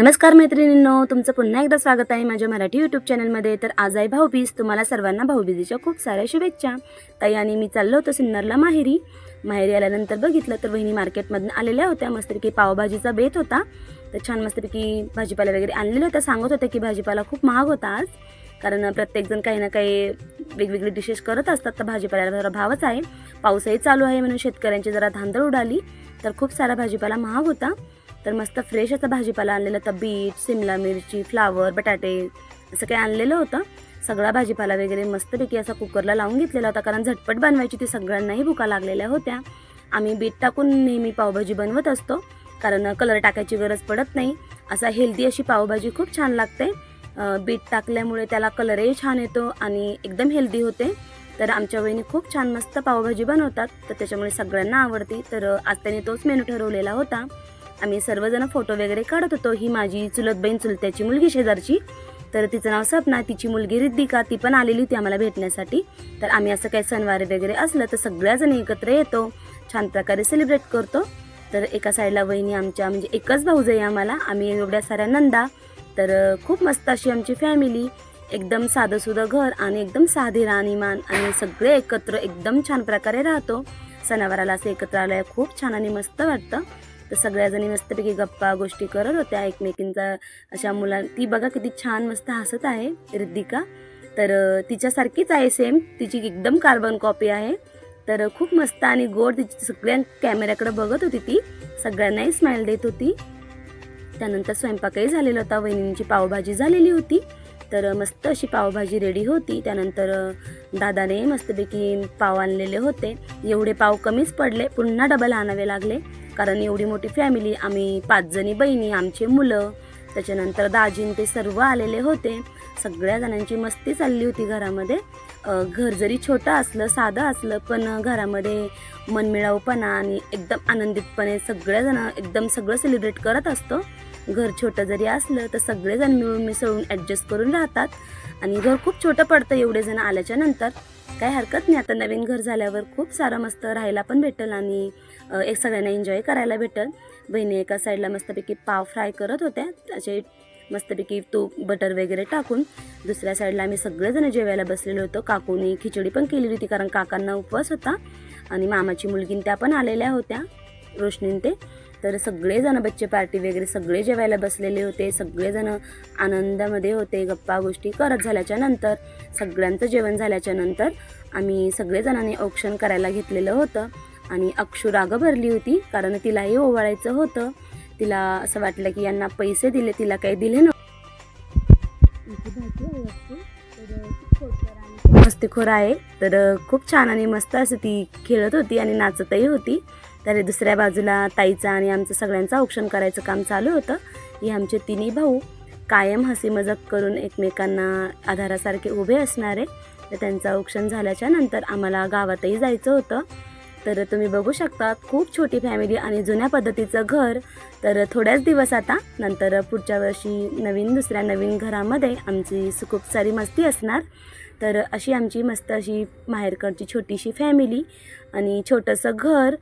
नमस्कार मैत्रिणींनो तुमचं पुन्हा एकदा स्वागत आहे माझ्या मराठी यूट्यूब चॅनलमध्ये तर आज आहे भाऊबीज तुम्हाला सर्वांना भाऊबीजेच्या खूप साऱ्या शुभेच्छा. ताई आणि मी चाललो होतो सिन्नरला माहेरी. माहेरी आल्यानंतर बघितलं तर वहिनी मार्केटमधून आलेल्या होत्या. मस्तपैकी पावभाजीचा बेत होता. तर छान मस्तपैकी भाजीपाला वगैरे आणलेलं होतं. सांगत होते की भाजीपाला खूप महाग होता आज. कारण प्रत्येकजण काही ना काही वेगवेगळे डिशेस करत असतात. तर भाजीपाल्याला जरा भावच आहे. पाऊसही चालू आहे म्हणून शेतकऱ्यांची जरा धांदळ उडाली. तर खूप सारा भाजीपाला महाग होता. तर मस्त फ्रेश असा भाजीपाला आणलेला होता. बीट सिमला मिरची फ्लावर बटाटे असं काही आणलेलं होतं. सगळा भाजीपाला वगैरे मस्तपैकी असा कुकरला लावून घेतलेला होता. कारण झटपट बनवायची ती सगळ्यांनाही भुका लागलेल्या होत्या. आम्ही बीट टाकून नेहमी पावभाजी बनवत असतो. कारण कलर टाकायची गरज पडत नाही. असा हेल्दी अशी पावभाजी खूप छान लागते. बीट टाकल्यामुळे त्याला कलरही छान येतो आणि एकदम हेल्दी होते. तर आमच्या वहिनी खूप छान मस्त पावभाजी बनवतात. तर त्याच्यामुळे सगळ्यांना आवडते. तर आज त्याने तोच मेनू ठरवलेला होता. आम्ही सर्वजण फोटो वगैरे काढत होतो. ही माझी चुलत बहीण चुलत्याची मुलगी शेजारची. तर तिचं नाव सपना. तिची मुलगी रिद्धिका. ती पण आलेली होती आम्हाला भेटण्यासाठी. तर आम्ही असं काही सणवार वगैरे असलं तर सगळ्याजण एकत्र येतो. छान प्रकारे सेलिब्रेट करतो. तर एका साईडला वहिनी आमच्या म्हणजे एकच भाऊज आहे आम्हाला आम्ही एवढ्या साऱ्या नंदा. तर खूप मस्त अशी आमची फॅमिली एकदम साधंसुधं घर आणि एकदम साधी राहणीमान आणि सगळे एकत्र एकदम छान प्रकारे राहतो. सणावाराला असं एकत्र आलं खूप छान आणि मस्त वाटतं. तर सगळ्याजणी मस्तपैकी गप्पा गोष्टी करत होत्या एकमेकींचा. अशा मुला ती बघा किती छान मस्त हसत आहे रिद्धिका. तर तिच्यासारखीच आहे सेम तिची एकदम कार्बन कॉपी आहे. तर खूप मस्त आणि गोड तिची सगळ्या कॅमेऱ्याकडे बघत होती ती. सगळ्यांनाही स्माईल देत होती. त्यानंतर स्वयंपाकही झालेला होता. वहिनींची पावभाजी झालेली होती. तर मस्त अशी पावभाजी रेडी होती. त्यानंतर दादाने मस्तपैकी पाव आणलेले होते. एवढे पाव कमीच पडले. पुन्हा डबल आणावे लागले. कारण एवढी मोठी फॅमिली आम्ही पाचजणी बहिणी आमचे मुलं त्याच्यानंतर दाजीन ते सर्व आलेले होते. सगळ्या जणांची मस्ती चालली होती घरामध्ये. घर जरी छोटं असलं साधं असलं पण घरामध्ये मनमिळावपणा आणि एकदम आनंदितपणे सगळेजण एकदम सगळं सेलिब्रेट करत असतो. घर छोटं जरी असलं तर सगळेजण मिळून मिसळून ॲडजस्ट करून राहतात. आणि घर खूप छोटं पडतं एवढे जण आल्याच्यानंतर. काही हरकत नाही. आता नवीन घर झाल्यावर खूप सारं मस्त राहायला पण भेटेल आणि एक सगळ्यांना एन्जॉय करायला भेटेल. बहिणी एका साईडला मस्तपैकी पाव फ्राय करत होत्या. असे मस्तपैकी तूप बटर वगैरे टाकून दुसऱ्या साईडला आम्ही सगळेजण जेवायला बसलेलो होतो. काकूनी खिचडी पण केलेली होती कारण काकांना उपवास होता आणि मामाची मुलगीन त्या पण आलेल्या होत्या रोशनीन ते. तर सगळेजण बच्चे पार्टी वगैरे सगळे जेवायला बसलेले होते. सगळेजण आनंदामध्ये होते गप्पा गोष्टी करत झाल्याच्यानंतर सगळ्यांचं जेवण झाल्याच्यानंतर आम्ही सगळेजणांनी औक्षण करायला घेतलेलं होतं. आणि अक्षू राग भरली होती कारण तिलाही ओवाळायचं होतं. तिला असं वाटलं की यांना पैसे दिले तिला काही दिले नव्हते. मस्तीखोर आहे तर खूप छान आणि मस्त असं ती खेळत होती आणि नाचतही होती. तर दुसऱ्या बाजूला ताईचं आणि आमचं सगळ्यांचं औक्षण करायचं काम चालू होतं. हे आमचे तिन्ही भाऊ कायम हसी मजाक करून एकमेकांना आधारासारखे उभे असणारे. तर त्यांचं औक्षण झाल्याच्यानंतर आम्हाला गावातही जायचं होतं. तर तुम्ही बघू शकता खूप छोटी फॅमिली आणि जुन्या पद्धतीचं घर. तर थोड्याच दिवस आता नंतर पुढच्या वर्षी नवीन दुसऱ्या नवीन घरामध्ये आमची खूप सारी मस्ती असणार. तर अशी आमची मस्त अशी माहेरकडची छोटीशी फॅमिली आणि छोटंसं घर.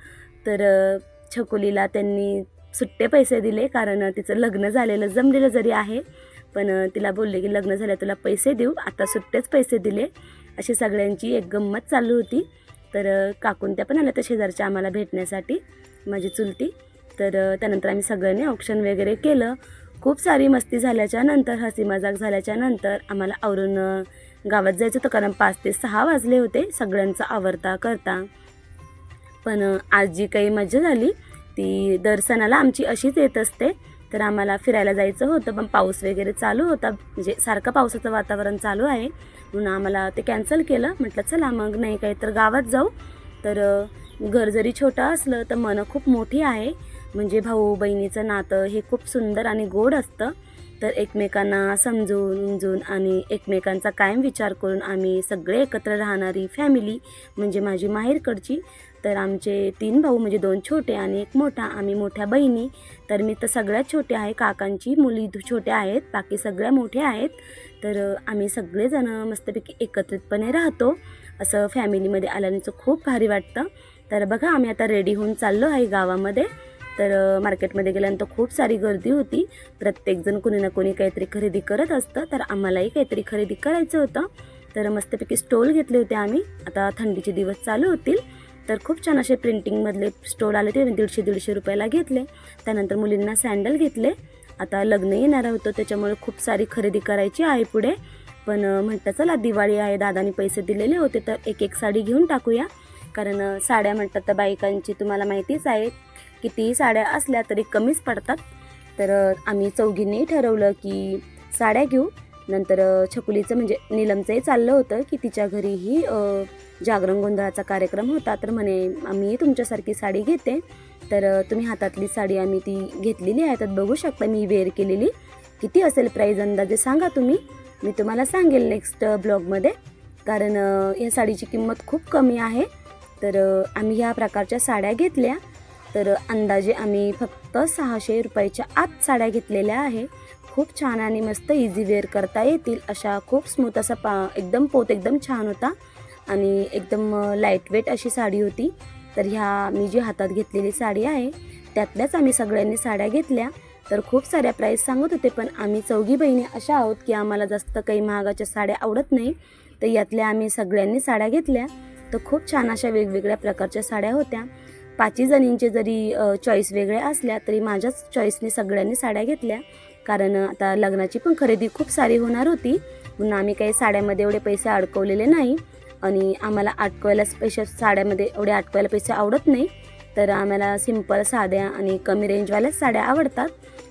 तर छकुलीला त्यांनी सुट्टे पैसे दिले कारण तिचं लग्न झालेलं जमलेलं जरी आहे पण तिला बोलले की लग्न झालं तुला पैसे देऊ आता सुट्टेच पैसे दिले. अशी सगळ्यांची एक गंमत चालू होती. तर काकून त्या पण आल्या त्या शेजारच्या आम्हाला भेटण्यासाठी माझी चुलती. तर त्यानंतर आम्ही सगळ्यांनी औक्षण वगैरे केलं. खूप सारी मस्ती झाल्याच्यानंतर हसी मजाक झाल्याच्यानंतर आम्हाला आवरून गावात जायचं होतं कारण पाच ते सहा वाजले होते सगळ्यांचं आवरता करता. पण आज जी काही मजा झाली ती दर सणाला आमची अशीच येत असते. तर आम्हाला फिरायला जायचं होतं पण पाऊस वगैरे चालू होता. म्हणजे सारखं पावसाचं वातावरण चालू आहे. म्हणून आम्हाला ते कॅन्सल केलं. म्हटलं चला मग नाही काही तर गावात जाऊ. तर घर जरी छोटं असलं तर मनं खूप मोठी आहे. म्हणजे भाऊ बहिणीचं नातं हे खूप सुंदर आणि गोड असतं. तर एकमेकांना समजून उमजून आणि एकमेकांचा कायम विचार करून आम्ही सगळे एकत्र राहणारी फॅमिली म्हणजे माझी माहेरकडची तर आमचे तीन भाऊ म्हणजे दोन छोटे आणि एक मोठा आम्ही मोठ्या बहिणी. तर मी तर सगळ्यात छोटे आहे काकांची मुली छोट्या आहेत बाकी सगळ्या मोठ्या आहेत. तर आम्ही सगळेजणं मस्तपैकी एकत्रितपणे राहतो. असं फॅमिलीमध्ये आल्याचं खूप भारी वाटतं. तर बघा आम्ही आता रेडी होऊन चाललो आहे गावामध्ये. तर मार्केटमध्ये गेल्यानंतर खूप सारी गर्दी होती. प्रत्येकजण कोणी ना कोणी काहीतरी खरेदी करत असतं. तर आम्हालाही काहीतरी खरेदी करायचं होतं. तर मस्तपैकी स्टॉल घेतले होते आम्ही. आता थंडीचे दिवस चालू होतील. तर खूप छान असे प्रिंटिंगमधले स्टोल आले ते. दीडशे दीडशे रुपयाला घेतले. त्यानंतर मुलींना सँडल घेतले. आता लग्न येणार होतं त्याच्यामुळे खूप सारी खरेदी करायची आहे पुढे. पण म्हटलं चला दिवाळी आहे दादानी पैसे दिलेले होते तर एक एक साडी घेऊन टाकूया. कारण साड्या म्हणतात तर बायकांची तुम्हाला माहितीच आहे कितीही साड्या असल्या तरी कमीच पडतात. तर आम्ही चौघींनी ठरवलं की साड्या घेऊ. नंतर छकुलीचं म्हणजे नीलमचंही चाललं होतं की तिच्या घरीही जागरण गोंधळाचा कार्यक्रम होता. तर म्हणे आम्ही तुमच्यासारखी साडी घेते. तर तुम्ही हातातली साडी आम्ही ती घेतलेली आहे. तर बघू शकता मी वेअर केलेली. किती असेल प्राईज अंदाजे सांगा तुम्ही. मी तुम्हाला सांगेल नेक्स्ट ब्लॉगमध्ये. कारण या साडीची किंमत खूप कमी आहे. तर आम्ही ह्या प्रकारच्या साड्या घेतल्या. तर अंदाजे आम्ही फक्त सहाशे रुपयाच्या आत साड्या घेतलेल्या आहे. खूप छान आणि मस्त इझी वेअर करता येतील अशा खूप स्मूथ असा पा एकदम पोत एकदम छान होता. आणि एकदम लाइट वेट अशी साडी होती. तर ह्या मी जी हातात घेतलेली साडी आहे त्यातल्याच आम्ही सगळ्यांनी साड्या घेतल्या. तर खूप साऱ्या प्राईस सांगत होते पण आम्ही चौघी बहिणी अशा आहोत की आम्हाला जास्त काही महागाच्या साड्या आवडत नाही. तर यातल्या आम्ही सगळ्यांनी साड्या घेतल्या. तर खूप छान अशा वेगवेगळ्या प्रकारच्या साड्या होत्या. पाचही जणींचे जरी चॉईस वेगळ्या असल्या तरी माझ्याच चॉईसने सगळ्यांनी साड्या घेतल्या. कारण आता लग्नाची पण खरेदी खूप सारी होणार होती. म्हणून आम्ही काही साड्यामध्ये एवढे पैसे अडकवलेले नाही. आणि आम्हाला अडकवायला पैसे साड्यामध्ये एवढे अडकवायला पैसे आवडत नाही. तर आम्हाला सिंपल साध्या आणि कमी रेंजवाल्याच साड्या आवडतात.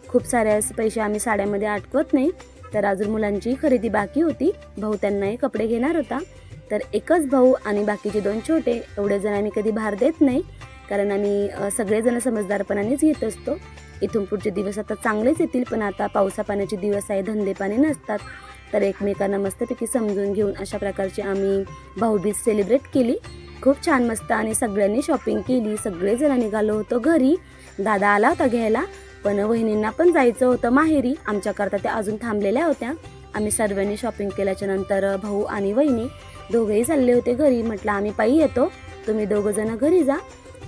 खूप साऱ्या पैसे आम्ही साड्यामध्ये अडकवत नाही. तर अजून मुलांची खरेदी बाकी होती. भाऊ त्यांनाही कपडे घेणार होता. तर एकच भाऊ आणि बाकीचे दोन छोटे. एवढे जण आम्ही कधी भार देत नाही. कारण आम्ही सगळेजण समजदारपणानेच घेत असतो. इथून पुढचे दिवस आता चांगलेच येतील पण आता पावसा पाण्याचे दिवस आहे धंदे पाणी नसतात. तर एकमेकांना मस्तपैकी समजून घेऊन अशा प्रकारची आम्ही भाऊबीज सेलिब्रेट केली. खूप छान मस्त आणि सगळ्यांनी शॉपिंग केली. सगळेजण निघालो होतो घरी. दादा आला होता घ्यायला पण वहिनींना पण जायचं होतं माहेरी. आमच्याकरता त्या अजून थांबलेल्या होत्या. आम्ही सर्वांनी शॉपिंग केल्याच्यानंतर भाऊ आणि वहिनी दोघेही चालले होते घरी. म्हटलं आम्ही पायी येतो. तुम्ही दोघंजणं घरी जा.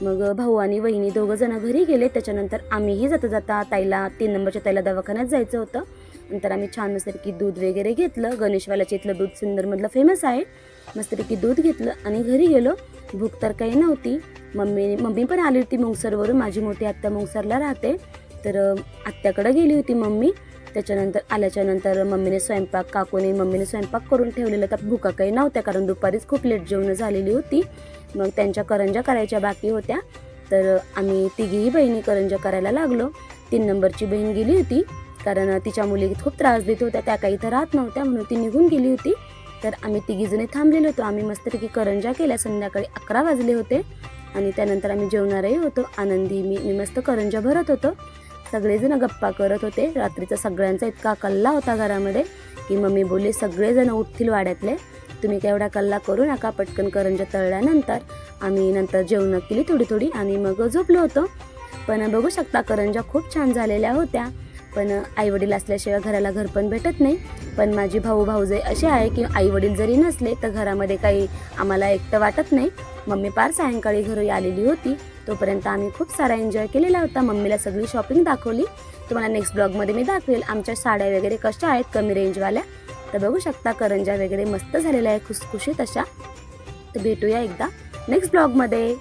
मग भाऊ आणि वहिनी दोघं जण घरी गेले. त्याच्यानंतर आम्हीही जाता जाता ताईला तीन नंबरच्या ताईला दवाखान्यात जायचं होतं. नंतर आम्ही छान मस्तपैकी दूध वगैरे घेतलं. गणेशवाल्याच्या इथलं दूध सुंदरमधलं फेमस आहे. मस्तपैकी दूध घेतलं आणि घरी गेलो. भूक तर काही नव्हती. मम्मी मम्मी पण आली होती मुंगसरवरून. माझी मोठी आत्या मुंगसरला राहते. तर आत्याकडं गेली होती मम्मी. त्याच्यानंतर आल्याच्यानंतर मम्मीने स्वयंपाक काकूने मम्मीने स्वयंपाक करून ठेवलेला. तर भुका काही नव्हत्या कारण दुपारीच खूप लेट जेवणं झालेली होती. मग त्यांच्या करंजा करायच्या बाकी होत्या. तर आम्ही तिघीही बहिणी करंजा करायला लागलो. तीन नंबरची बहीण गेली होती कारण तिच्या मुली खूप त्रास देत होत्या. त्या काही इथं राहत नव्हत्या म्हणून ती निघून गेली होती. तर आम्ही तिघीजणी थांबलेलो होतो. आम्ही मस्तपैकी करंजा केल्या. संध्याकाळी अकरा वाजले होते. आणि त्यानंतर आम्ही जेवणारही होतो. आनंदी मी मी मस्त करंजा भरत होतो. सगळेजण गप्पा करत होते. रात्रीचा सगळ्यांचा इतका कल्ला होता घरामध्ये की मम्मी बोलली सगळेजण उठतील वाड्यातले. तुम्ही काय एवढा कल्ला करू नका पटकन करंजा तळल्यानंतर. आम्ही नंतर जेवणं केली थोडी थोडी आणि मग झोपलो होतो. पण बघू शकता करंजा खूप छान झालेल्या होत्या. पण आईवडील असल्याशिवाय घराला घर पण भेटत नाही. पण माझी भाऊ भाऊजे असे आहे की आईवडील जरी नसले तर घरामध्ये काही आम्हाला एकटं वाटत नाही. मम्मी पार सायंकाळी घरी आलेली होती. तोपर्यंत आम्ही खूप सारा एन्जॉय केलेला होता. मम्मीला सगळी शॉपिंग दाखवली. तुम्हाला नेक्स्ट ब्लॉगमध्ये मी दाखवेल आमच्या साड्या वगैरे कशा आहेत कमी रेंजवाल्या तर बघू शकता करंजा वगैरे मस्त झालेल्या आहे खुसखुशीत अशा. तर भेटूया एकदा नेक्स्ट ब्लॉगमध्ये